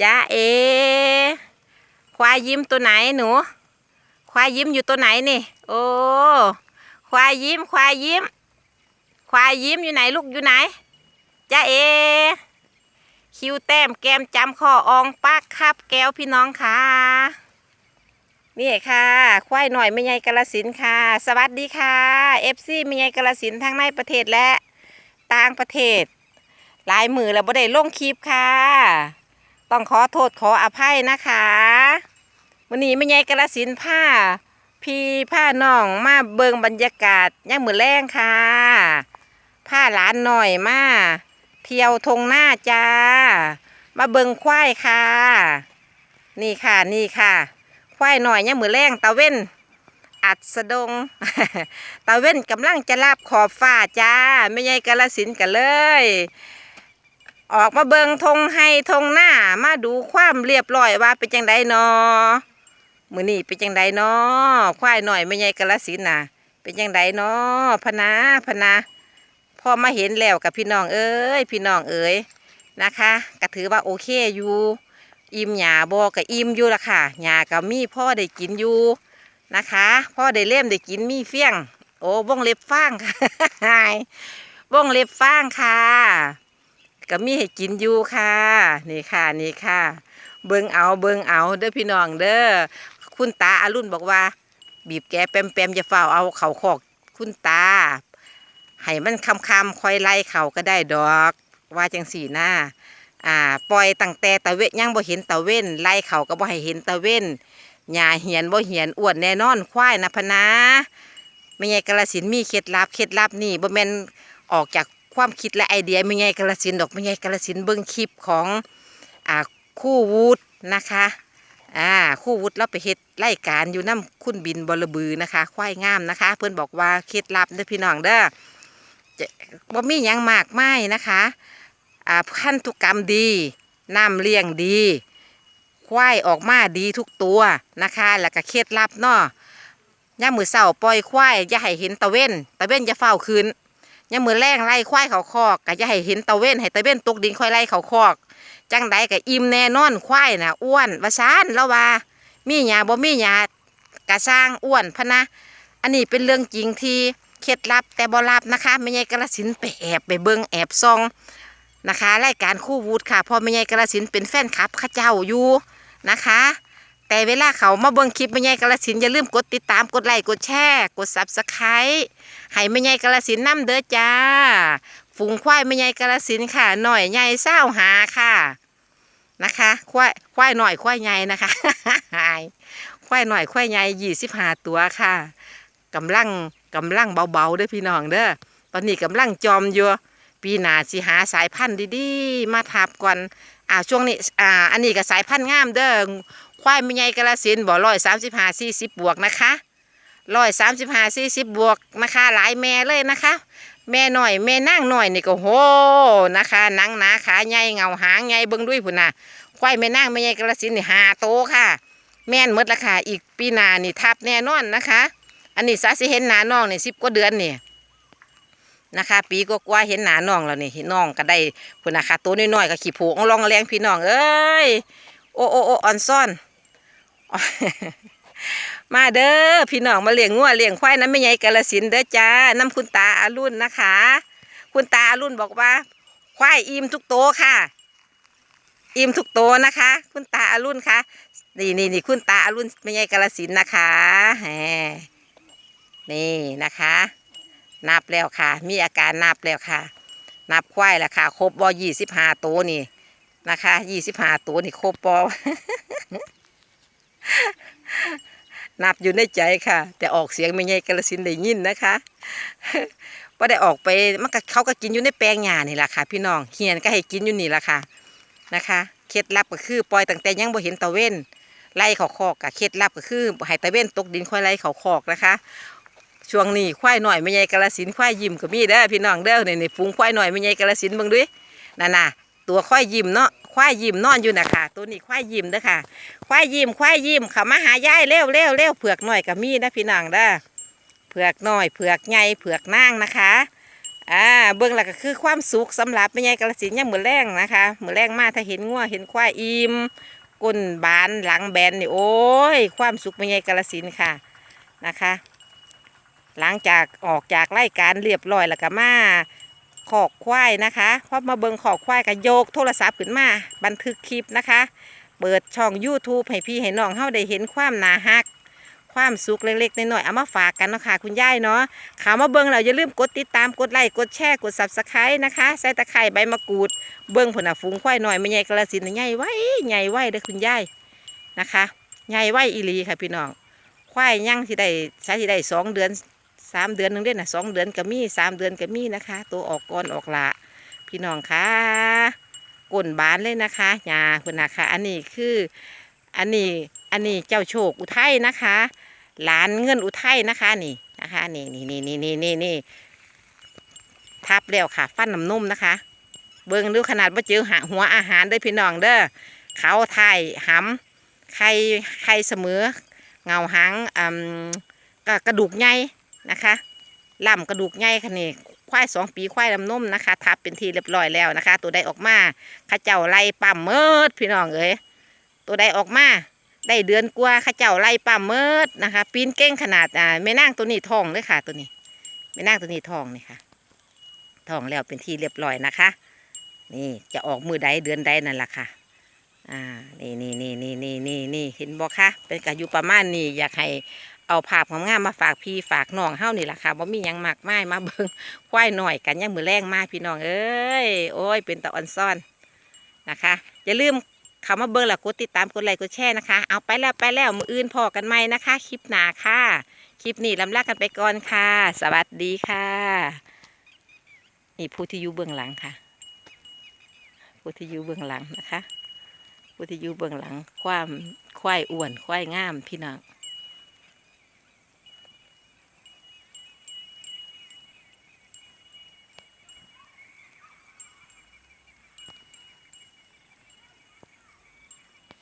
จ้าเอ ควายยิ้มตัวไหนหนู ควายยิ้มอยู่ตัวไหนนี่ โอ้ ควายยิ้ม ควายยิ้ม ควายยิ้มอยู่ไหนลูกอยู่ไหน จ้าเอ คิวแต้มแก้มจำคออองปากคับแก้วพี่น้องค่ะนี่ค่ะ ควายหน่อยไม่ใหญ่กาลสินค่ะ สวัสดีค่ะเอฟซีไม่ใหญ่กาลสินทั้งในประเทศและต่างประเทศ หลายมือแล้วบ่ได้ลงคลิปค่ะ ต้องขอโทษขออภัยนะคะวันนี้ไม่ใหญ่กาลสินผ้า พี่ผ้าน้องมาเบิงบรรยากาศย่างมือแรงค่ะ ผ้าหลานหน่อยมาเที่ยวทงหน้าจ้า มาเบิงควายค่ะ นี่ค่ะนี่ค่ะ ควายหน่อยย่างมือแรงตะเว้นอัดสะดง ตะเว้นกำลังจะลาบขอบฟ้าจ้าไม่ใหญ่กาลสินกันเลย ออกมาเบิงทงให้ทงหน้ามาดูความเรียบร้อยว่าเป็นจังไดนอมือนี่เป็นจังไดนอควายหน่อยไม่ใหญ่กาลสินน่ะ เป็นจังไดนอพนาพนาพอมาเห็นแล้วกับพี่น้องเอ้ยพี่น้องเอ้ยนะคะก็ถือว่าโอเคอยู่อิ่มหยาบอกกับอิ่มอยู่ละค่ะหยากับมีพ่อได้กินอยู่นะคะพ่อได้เล่มได้กินมีเฟี้ยง โอ้บ้องเล็บฟางค่ะบ้องเล็บฟางค่ะ ก็มีให้กินอยู่ค่ะ นี่ค่ะนี่ค่ะ เบิงเอาเบิงเอาเด้อพี่น้องเด้อคุณตาอารุณบอกว่า บีบแกแปมแปมๆจะเฝ้าเอาเขาขอกคุณตาให้มันคำคำๆคอยไล่เขาก็ได้ดอก ว่าจังสีหน้าอ่าปล่อยตั้งแต่ตะเวทยังบ่เห็นตะเว้นไล่เขาก็บ่ให้เห็นตะเว้นหญ้าเหียนบ่เหียนอ้วนแน่นอนควายนะพนะไม่ใช่กระสินมีเคล็ดลับเคล็ดลับนี่บ่แม่นออกจาก ความคิดและไอเดียไม่ใช่กระสินดอกไม่ใช่กระสินเบิ่งคลิปของอ่าคู่วูดนะคะอ่าคู่วูดเราไปเฮ็ดรายการอยู่น้ำคุณบินบอลบือนะคะ ควายงามนะคะ เพิ่อนบอกว่าเคล็ดลับเด้อพี่น้องเด้อจะบ่มียังมากไมายนะคะอ่าพันธุกกรรมดีน้ำเลี้ยงดี ควายออกมาดีทุกตัวนะคะ แล้วก็เคล็ดลับเนาะย่ามมือเสาปล่อยควายอย่าให้เห็นตะเว้นตะเว้นจะเฝ้าคืน ย่ามมือแรงไล่ควายเขาคอกก็อย่าให้เห็นตะเว้นให้ตะเว้นตกดินค่อยไล่เขาคอก จังใดก็อิ่มแน่นอนควายนะอ้วนว่าซานแล้วว่า มีหยาบ่มีหยากะสร้างอ้วนพะนะ อันนี้เป็นเรื่องจริงที่เคล็ดลับแต่บ่ลับนะคะไม่ใช่กระสินไปแอบไปเบิงแอบซองนะคะรายการคู่วูดค่ะเพอไม่ใช่กระสินเป็นแฟนคลับข้าเจ้าอยู่นะคะ แต่เวลาเขามาเบิ่งคลิปไม่ใช่กระสินอย่าลืมกดติดตามกดไลค์กดแชร์กดซับสไครต์ให้ไม่ใช่กระสินนํเด้อจ้า ฝูงควายไม่ใหญ่กระสินค่ะหน่อยใหญ่เศร้าหาค่ะนะคะ ควายควายหน่อยควายใหญ่นะคะควายหน่อยควายใหญ่ยี่สิบห้าตัวค่ะกำลังกำลังเบาๆเด้อพี่น้องเด้อตอนนี้กำลังจอมอยู่ปีหน้าสิหาสายพันธุ์ดีๆ มาทับก่อนอ่าช่วงนี้อ่าอันนี้ก็สายพันธุ์งามเด้อ ควายไม่ใหญ่กระสินบ่ร้อยสามสิบห้าสี่สิบบวกนะคะร้อยสามสิบห้าสี่สิบบวกนะคะ หลายแม่เลยนะคะ แม่หน่อยแม่นั่งหน่อยนี่ก็โหนะคะนังหนาขาใหญ่เงาหางใหญ่เบิ่งด้วยพุ่นนะควายแม่นั่งแม่ใหญ่กระสินนี่หาโตค่ะ แม่นหมดละค่ะอีกปีหน้านี่ทับแน่นอนนะคะ อันนี้สาสิเห็นหนาน้องนี่สิบกว่าเดือนนี่นะคะ ปีก็กว่าเห็นหนาน้องแล้วนี่เห็นน้องก็ได้พุ่นนะคะตัวน้อยๆก็ขี่ผูงลองแรงพี่น้องเอ้ยโอ้โอ้โอออนซ่อน มาเด้อพี่น้องมาเลี้ยงงัวเลี้ยงควายนั้นไม่ใหญ่กาลสินเด้อจ้าน้ำคุณตาอารุณนะคะ คุณตาอารุณบอกว่า ควายอิ่มทุกโตค่ะ อิ่มทุกโตนะคะ คุณตาอารุณคะนี่นี่นี่คุณตาอารุณไม่ใหญ่กาลสินนะคะแหมนี่นะคะ นับแล้วค่ะ มีอาการนับแล้วค่ะ นับควายแล้วค่ะ ครบบอยี่สิบห้าโตนี่นะคะยี่สิบห้าโตนี่ครบบอ นับอยู่ในใจค่ะ แต่ออกเสียงไม่ใช่กระสินได้ยินนะคะพอได้ออกไปมันก็เขาก็กินอยู่ในแปลงหญ้านี่แหละค่ะ พี่น้องเฮียนก็ให้กินอยู่นี่แหละค่ะนะคะเคล็ดลับก็คือปล่อยตั้งแต่ยังบ่เห็นตะเว้นไล่เขาคอกกับเคล็ดลับก็คือให้ตะเว้นตกดินค่อยไล่เขาคอกนะคะ ช่วงนี้ควายหน่อยไม่ใหญ่กระสินควายยิ้มก็มีเด้อพี่น้องเด้อในในฝูงควายหน่อยไม่ใหญ่กระสินเบิ่งด้วยนั่นน่ะ ตัวควายยิ้มเนาะควายยิ้มนอนอยู่นะคะตัวนี้ควายยิ้มเด้อค่ะควายยิ้มควายยิ้มเขามาหายายเร็วเร็วเร็วเผือกหน่อยกับมีนะพี่น้องเด้อเผือกหน่อยเผือกใหญ่เผือกนางนะคะอ่าเบิ่งแล้วก็คือความสุขสำหรับแม่ใหญ่กาฬสินธุ์ยมือแรงนะคะมือแรงมากถ้าเห็นงัวเห็นควายอิ่มก้นบานหลังแบนนี่โอ้ยความสุขแม่ใหญ่กาฬสินค่ะนะคะ หลังจากออกจากรายการเรียบร้อยแล้วก็มา ขอกควายนะคะพอมาเบิงขอกควายก็โยกโทรศัพท์ขึ้นมา บันทึกคลิปนะคะ เปิดช่อง YouTube ให้พี่ให้น้องเฮาได้เห็นความน่าฮัก ความสุขเล็กๆน้อยๆเอามาฝากกันเนาะค่ะคุณย่ายเนาะข่าวมาเบิงแล้วอย่าลืมกดติดตามกดไลค์กดแชร์กด Subscribe นะคะใส่ตะไคร้ใบมะกรูด เบิงผลน่ะฝูงควายหน่อยไม่ใหญ่กระสินใหญ่ไว้ใหญ่ไว้เด้อคุณย่ายนะคะใหญ่ไว้อีหลีค่ะพี่น้องควายยังที่ได้ใช้ที่ได้สองเดือน สามเดือนหนึงเด้นะสองเดือนก็มีสามเดือนก็มีนะคะ ตัวออกก่อนออกละพี่น้องคะก้นบานเลยนะคะหญ้าเพิ่นนะคะ อันนี้คืออันนี้อันนี้เจ้าโชคอุทัยนะคะหลานเงินอุทัยนะคะนี่นะคะนี่นี่นี่นี่นี่นี่นี่ทับแล้วค่ะ ฟันน้ำนุ่มนะคะ เบิ่งดูขนาดว่าเจอหาหัวอาหารเด้พี่น้องเด้อเขาไทยหำไข่ไข่เสมอ เงาหางอืมก็กระดูกใหญ่ นะคะล่ำกระดูกใหญ่ค่ะนี่ควายสองปีควายลำนุ่มนะคะ ทับเป็นทีเรียบร้อยแล้วนะคะ ตัวใดออกมาข้าเจ้าไล่ปั๊มเมิดพี่น้องเอ้ยตัวใดออกมาได้เดือนกว่าข้าเจ้าไล่ป่าเมิดนะคะ ปีนเก้งขนาดอ่าแม่นางตัวนี้ทองเลยค่ะ ตัวนี้แม่นางตัวนี้ทองนี่ค่ะทองแล้วเป็นที่เรียบร้อยนะคะ นี่จะออกมือใดเดือนใดนั่นแหละค่ะอ่านี่นี่นี่นี่นี่นี่นี่เห็นบอกคะเป็นกาอยู่ประมาณนี้อยากให้ เอาภาพงามๆมาฝากพี่ฝากน้องเฮานี่แหละค่ะบ่มียังหมากไมายมาเบิ่งควายหน่อยกันยังมือแรงมาพี่น้องเอ้ยโอ้ยเป็นตะออนซ่อนนะคะ อย่าลืมเข้ามาเบิ่งล้วกดติดตามกดไลค์กดแชร์นะคะ เอาไปแล้วไปแล้วมืออื่นพอกันไหมนะคะ คลิปหนาค่ะ คลิปนี้ลำลากันไปก่อนค่ะ สวัสดีค่ะ นี่ผู้ที่อยู่เบื้องหลังค่ะ ผู้ที่อยู่เบื้องหลังนะคะผู้ที่อยู่เบื้องหลัง ความควายอ้วนควายงามพี่น้อง